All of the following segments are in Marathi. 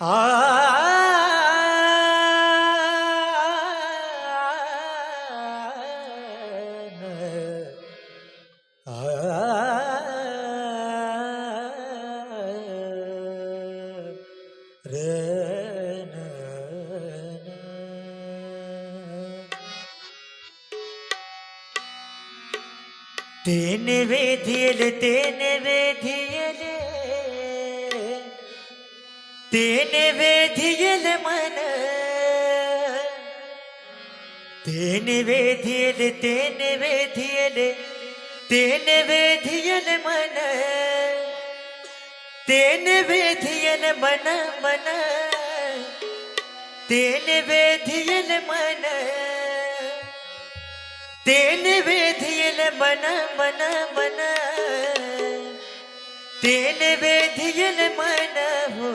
आ तेन वेधियल तेन वेधियल तेन वेधियल मन तेन वेधियल तेन वेधियल तेन वेधियल मन तेन वेधियल मन मन तेन वेधियल मन तेन वेधियल मन मन मन तेन वेधियल मन हो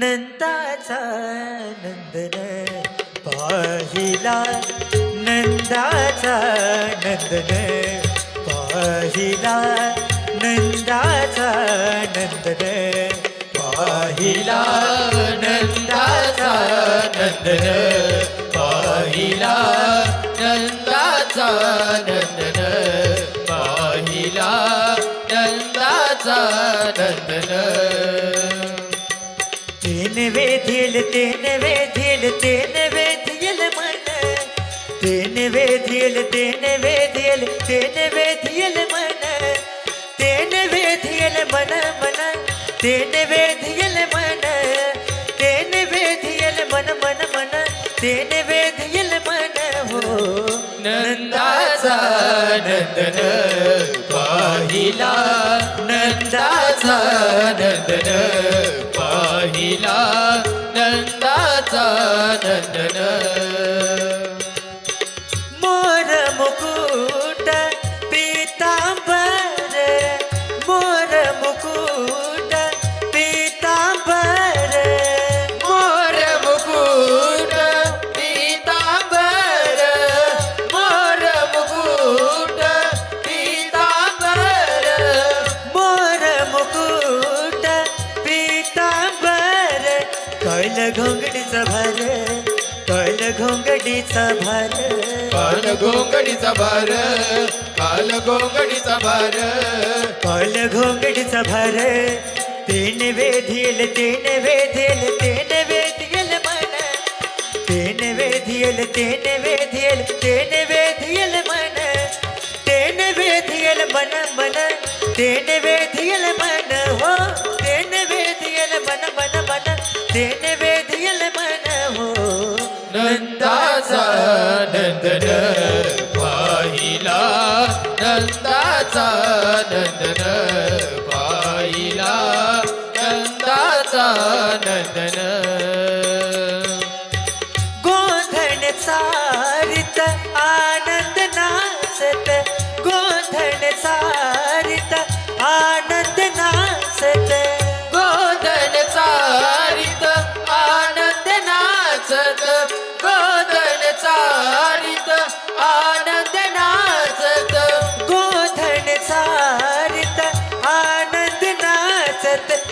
नंदाचा नंदन पाहिला नंदाचा नंदन पाहिला नंदाचा नंदन पाहिला नंदाचा नंदन पाहिला नंदाचा नंदन नंदाचा नंदन तेन वेधील तेन वेधील तेन मन. तेन वेधील तेन वेधील तेन वेधील मन. तेन वेधील मन मन. तेन वेधील मन. तेन वेधील मन मन मन. तेन वेधील मन. हो. नंदाचा नंदन पाहिला पाहिला नंदाचा नंदन. घोंगडीचा भर. काल गोंगडीचा भार काल गोंगडीचा भार. कैल घोंगडीचा भर. तेन वेधिल तेन वेधिल तेन वेधिल मन. तेन वेधिल तेन वेधिल तेन वेधिल मन. तेन वेधिल मन मन. तेन वेधिल मन. हो तेन वेधिल मन मन मन. तेन वेधिल नंदाचा नंदन पाहिला नंदाचा नंदन पाहिला नंदाचा नंदन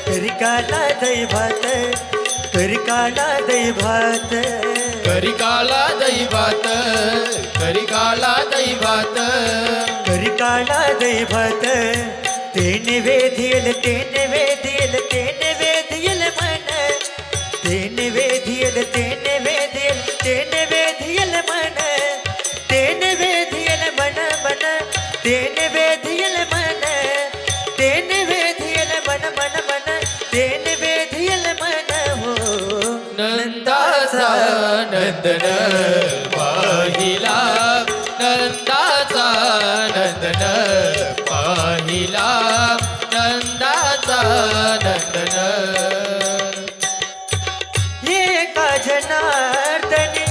नाचत करिकाला दैभात करिकाला दैभात करिकाला दैवात करिकाला दैवात. करिकाला दैभात तेन वेधिल तेन वेधिल तेन वेधिल मन. तेन वेधिल तेन नंदन पाहिला नंदाचा नंदन पाहिला नंदाचा नंदन. एका जनार्दनी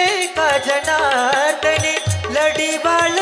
एका जनार्दनी लडी बाळ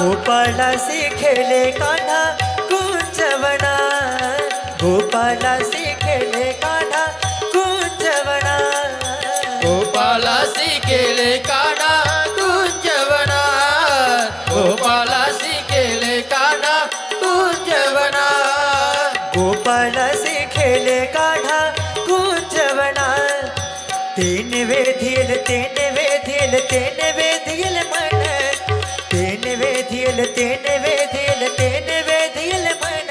गोपाल से खेले कान्हा कुंजवना गोपाल से खेले कान्हा कुंजवना गोपाला से खेले कान्हा कुंजवना गोपाल से खेले कुंजवना गोपाल से काना कान्हा कुंजवना तीन वे धील तीन वे धील तीन वे धील मन वेधील तीन वेधील तीन वेधील मन।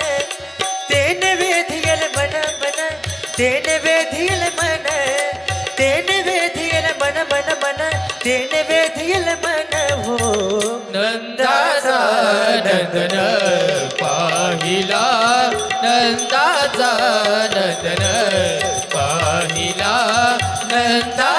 तीन वेधियल मन मन। तीन वेधियल मन। तीन वेधील मन मन मन। तीन वेधियल मन हो। नंदाचा नंदन पाहिला। नंदाचा नंदन पाहिला। नंदा